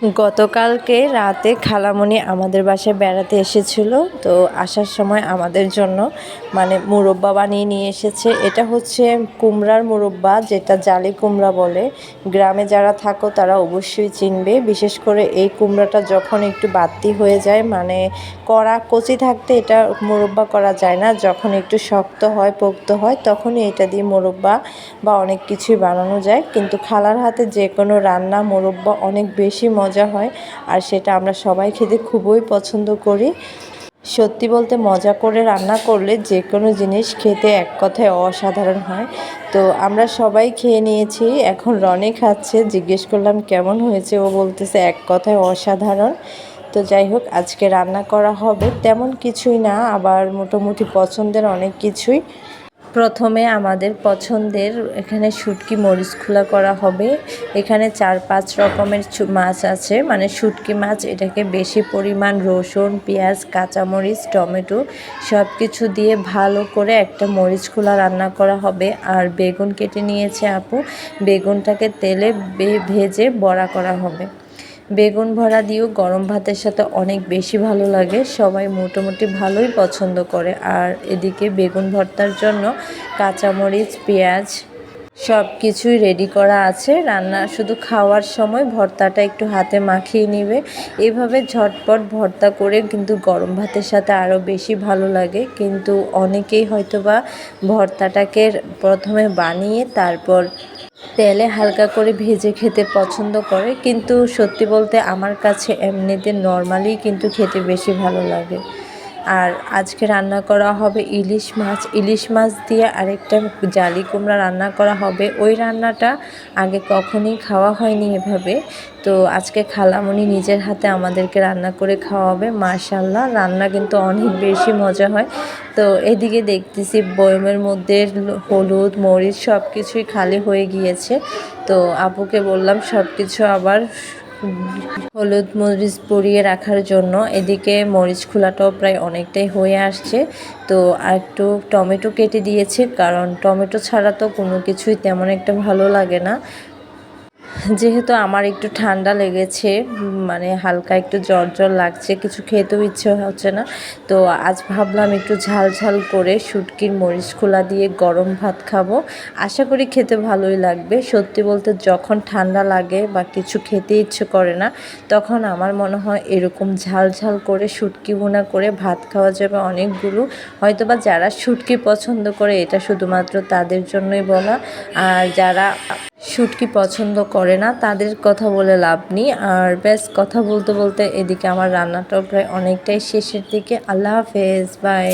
গতকালকে রাতে খালামণি আমাদের বাসায় বেড়াতে এসেছিল, তো আসার সময় আমাদের জন্য মানে মুরব্বা বানিয়ে নিয়ে এসেছে। এটা হচ্ছে কুমড়ার মুরব্বা, যেটা জালি কুমড়া বলে। গ্রামে যারা থাকো তারা অবশ্যই চিনবে। বিশেষ করে এই কুমড়াটা যখন একটু বাড়তি হয়ে যায় মানে কড়া, কচি থাকতে এটা মুরব্বা করা যায় না। যখন একটু শক্ত হয়, পোক্ত হয়, তখনই এটা দিয়ে মুরব্বা বা অনেক কিছুই বানানো যায়। কিন্তু খালার হাতে যে কোনো রান্না মুরব্বা অনেক বেশি মজা হয় আর সেটা আমরা সবাই খেতে খুবই পছন্দ করি। সত্যি বলতে মজা করে রান্না করলে যে কোনো জিনিস খেতে এক কথায় অসাধারণ হয়। তো আমরা সবাই খেয়ে নিয়েছি, এখন রনে খাচ্ছে, জিজ্ঞেস করলাম কেমন হয়েছে, ও বলতেছে এক কথায় অসাধারণ। তো যাই হোক, আজকে রান্না করা হবে, তেমন কিছুই না, আবার মোটামুটি পছন্দের অনেক কিছুই। প্রথমে আমাদের পছন্দের এখানে শুটকি মরিচ খোলা করা হবে। এখানে চার পাঁচ রকমের মাছ আছে। মানে শুটকি মাছ, এটাকে বেশি পরিমাণ রসুন, পেঁয়াজ, কাঁচামরিচ, টমেটো সব কিছু দিয়ে ভালো করে একটা মরিচ খোলা রান্না করা হবে। আর বেগুন কেটে নিয়েছে আপু। বেগুনটাকে তেলে ভেজে বড়া করা হবে। বেগুন ভরা দিয়েও গরম ভাতের সাথে অনেক বেশি ভালো লাগে। সবাই মোটামুটি ভালোই পছন্দ করে। আর এদিকে বেগুন ভর্তার জন্য কাঁচামরিচ, পেঁয়াজ সব কিছুই রেডি করা আছে। রান্না শুধু খাওয়ার সময় ভর্তাটা একটু হাতে মাখিয়ে নিবে। এভাবে ঝটপট ভর্তা করে কিন্তু গরম ভাতের সাথে আরও বেশি ভালো লাগে। কিন্তু অনেকেই হয়তো বা ভর্তাটাকে প্রথমে বানিয়ে তারপর তেলে হালকা করে ভেজে খেতে পছন্দ করে, কিন্তু সত্যি বলতে আমার কাছে এমনিতে নর্মালি কিন্তু খেতে বেশি ভালো লাগে। আর আজকে রান্না করা হবে ইলিশ মাছ। ইলিশ মাছ দিয়ে আরেকটা জালি কুমড়া রান্না করা হবে। ওই রান্নাটা আগে কখনই খাওয়া হয়নি এভাবে। তো আজকে খালামণি নিজের হাতে আমাদেরকে রান্না করে খাওয়া খাওয়াবে। মাশাল্লাহ রান্না কিন্তু অনেক বেশি মজা হয়। তো এদিকে দেখতেছি বয়মের মধ্যে হলুদ, মরিচ সব কিছুই খালি হয়ে গিয়েছে। তো আপুকে বললাম সব কিছু আবার হলুদ মরিচ পরিয়ে রাখার জন্য এদিকে মরিচ খোলাটাও প্রায় অনেকটাই হয়ে আসছে। তো আর একটু টমেটো কেটে দিয়েছে, কারণ টমেটো ছাড়া তো কোনো কিছুই তেমন একটা ভালো লাগে না। যেহেতু আমার একটু ঠান্ডা লেগেছে মানে হালকা একটু জ্বর জ্বর লাগছে, কিছু খেতেও ইচ্ছে হচ্ছে না। তো আজ ভাবলাম একটু ঝাল ঝাল করে শুটকির মরিচ খোলা দিয়ে গরম ভাত খাব। আশা করি খেতে ভালোই লাগবে। সত্যি বলতে যখন ঠান্ডা লাগে বা কিছু খেতে ইচ্ছে করে না, তখন আমার মনে হয় এরকম ঝাল ঝাল করে শুটকি বোনা করে ভাত খাওয়া যাবে অনেকগুলো। হয়তো বা যারা শুটকি পছন্দ করে, এটা শুধুমাত্র তাদের জন্যই বলা। আর যারা শুটকি পছন্দ করে না, তাদের কথা বলে লাভ নেই। আর বেশ কথা বলতে বলতে এদিকে আমার রান্নাটাও প্রায় অনেকটাই শেষের দিকে। আল্লাহ হাফেজ, বাই।